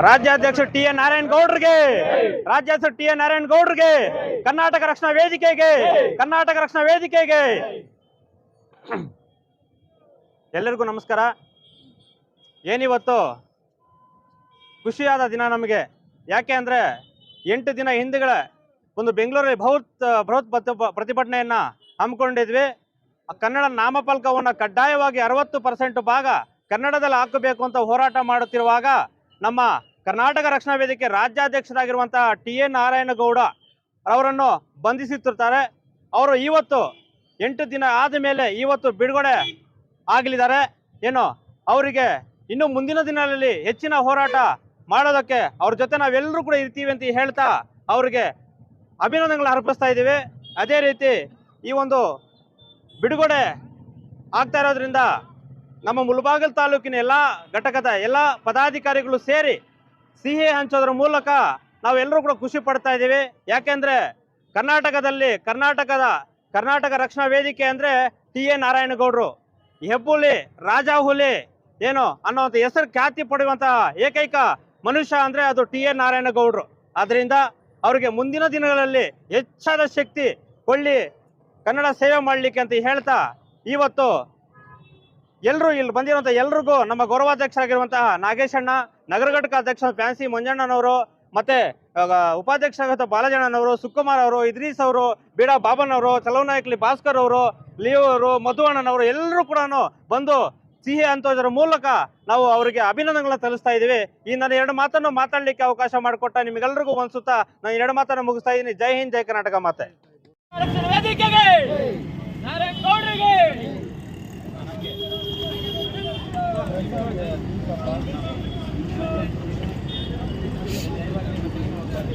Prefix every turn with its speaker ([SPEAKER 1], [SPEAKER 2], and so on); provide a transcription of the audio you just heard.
[SPEAKER 1] ರಾಜ್ಯಾಧ್ಯಕ್ಷ T A Narayana ಗೌಡ್ರಿಗೆ ರಾಜ್ಯಾಧ್ಯಕ್ಷ ಟಿ ಎ ನಾರಾಯಣ ಗೌಡ್ರಿಗೆ ಕರ್ನಾಟಕ ರಕ್ಷಣಾ ವೇದಿಕೆಗೆ, ಕರ್ನಾಟಕ ರಕ್ಷಣಾ ವೇದಿಕೆಗೆ. ಎಲ್ಲರಿಗೂ ನಮಸ್ಕಾರ. ಏನಿವತ್ತು? ಖುಷಿಯಾದ ದಿನ ನಮಗೆ. ಯಾಕೆ ಅಂದರೆ ಎಂಟು ದಿನ ಹಿಂದೆಗಳ ಒಂದು ಬೆಂಗಳೂರಲ್ಲಿ ಬೃಹತ್ ಬೃಹತ್ ಪ್ರತಿ- ಪ್ರತಿಭಟನೆಯನ್ನ ಹಮ್ಮಿಕೊಂಡಿದ್ವಿ. ಕನ್ನಡ ನಾಮಫಲಕವನ್ನು ಕಡ್ಡಾಯವಾಗಿ ಅರವತ್ತು ಪರ್ಸೆಂಟ್ ಭಾಗ ಕನ್ನಡದಲ್ಲಿ ಹಾಕಬೇಕು ಅಂತ ಹೋರಾಟ ಮಾಡುತ್ತಿರುವಾಗ ನಮ್ಮ ಕರ್ನಾಟಕ ರಕ್ಷಣಾ ವೇದಿಕೆ ರಾಜ್ಯಾಧ್ಯಕ್ಷರಾಗಿರುವಂತಹ ಟಿ ಎ ನಾರಾಯಣಗೌಡ ಅವರನ್ನು ಬಂಧಿಸುತ್ತಿರ್ತಾರೆ ಅವರು ಇವತ್ತು ಎಂಟು ದಿನ ಆದ ಮೇಲೆ ಇವತ್ತು ಬಿಡುಗಡೆ ಆಗಲಿದ್ದಾರೆ. ಏನು, ಅವರಿಗೆ ಇನ್ನು ಮುಂದಿನ ದಿನಗಳಲ್ಲಿ ಹೆಚ್ಚಿನ ಹೋರಾಟ ಮಾಡೋದಕ್ಕೆ ಅವ್ರ ಜೊತೆ ನಾವೆಲ್ಲರೂ ಕೂಡ ಇರ್ತೀವಿ ಅಂತ ಹೇಳ್ತಾ ಅವರಿಗೆ ಅಭಿನಂದನೆಗಳು ಅರ್ಪಿಸ್ತಾ ಇದ್ದೀವಿ. ಅದೇ ರೀತಿ ಈ ಒಂದು ಬಿಡುಗಡೆ ಆಗ್ತಾ ಇರೋದ್ರಿಂದ ನಮ್ಮ ಮುಲ್ಬಾಗಲ್ ತಾಲೂಕಿನ ಎಲ್ಲ ಘಟಕದ ಎಲ್ಲ ಪದಾಧಿಕಾರಿಗಳು ಸೇರಿ ಸಿಹಿ ಹಂಚೋದ್ರ ಮೂಲಕ ನಾವೆಲ್ಲರೂ ಕೂಡ ಖುಷಿ ಪಡ್ತಾ ಇದ್ದೀವಿ. ಯಾಕೆಂದ್ರೆ ಕರ್ನಾಟಕದಲ್ಲಿ ಕರ್ನಾಟಕದ ಕರ್ನಾಟಕ ರಕ್ಷಣಾ ವೇದಿಕೆ ಅಂದ್ರೆ ಟಿ ಎ ನಾರಾಯಣಗೌಡರು. ಹೆಬ್ಬುಲಿ ರಾಜ ಹುಲಿ ಏನು ಅನ್ನೋವಂಥ ಹೆಸರು ಖ್ಯಾತಿ ಪಡೆಯುವಂತಹ ಏಕೈಕ ಮನುಷ್ಯ ಅಂದ್ರೆ ಅದು ಟಿ ಎ ನಾರಾಯಣಗೌಡರು. ಆದ್ದರಿಂದ ಅವರಿಗೆ ಮುಂದಿನ ದಿನಗಳಲ್ಲಿ ಹೆಚ್ಚಾದ ಶಕ್ತಿ ಕೊಳ್ಳಿ ಕನ್ನಡ ಸೇವೆ ಮಾಡಲಿಕ್ಕೆ ಅಂತ ಹೇಳ್ತಾ ಇವತ್ತು ಎಲ್ಲರೂ ಇಲ್ಲಿ ಬಂದಿರುವಂಥ ಎಲ್ರಿಗೂ ನಮ್ಮ ಗೌರವಾಧ್ಯಕ್ಷರಾಗಿರುವಂತಹ ನಾಗೇಶಣ್ಣ ನಗರ ಘಟಕ ಅಧ್ಯಕ್ಷ ಫ್ಯಾನ್ಸಿ ಮಂಜಣ್ಣನವರು ಮತ್ತೆ ಉಪಾಧ್ಯಕ್ಷ ಬಾಲಜಣ್ಣನವರು, ಸುಕುಮಾರ್ ಅವರು, ಇದ್ರೀಸ್ ಅವರು, ಬೀಡಾ ಬಾಬನ್ ಅವರು ಚಲವನಾಯಕ್ಲಿ ಭಾಸ್ಕರ್ ಅವರು, ಲಿಯೋ ಅವರು, ಮಧುವಣ್ಣನವರು, ಎಲ್ಲರೂ ಕೂಡ ಬಂದು ಸಿಹಿ ಅಂತೋಜರ ಮೂಲಕ ನಾವು ಅವರಿಗೆ ಅಭಿನಂದನೆಗಳನ್ನ ಸಲ್ಲಿಸ್ತಾ ಇದ್ದೀವಿ. ಈ ನನ್ನ ಎರಡು ಮಾತನ್ನು ಮಾತಾಡ್ಲಿಕ್ಕೆ ಅವಕಾಶ ಮಾಡಿಕೊಟ್ಟ ನಿಮಗೆಲ್ಲರಿಗೂ ಅನ್ಸುತ್ತಾ ನಾನು ಎರಡು ಮಾತನ್ನು ಮುಗಿಸ್ತಾ ಇದ್ದೀನಿ. ಜೈ ಹಿಂದ್, ಜೈ ಕರ್ನಾಟಕ ಮಾತೆ.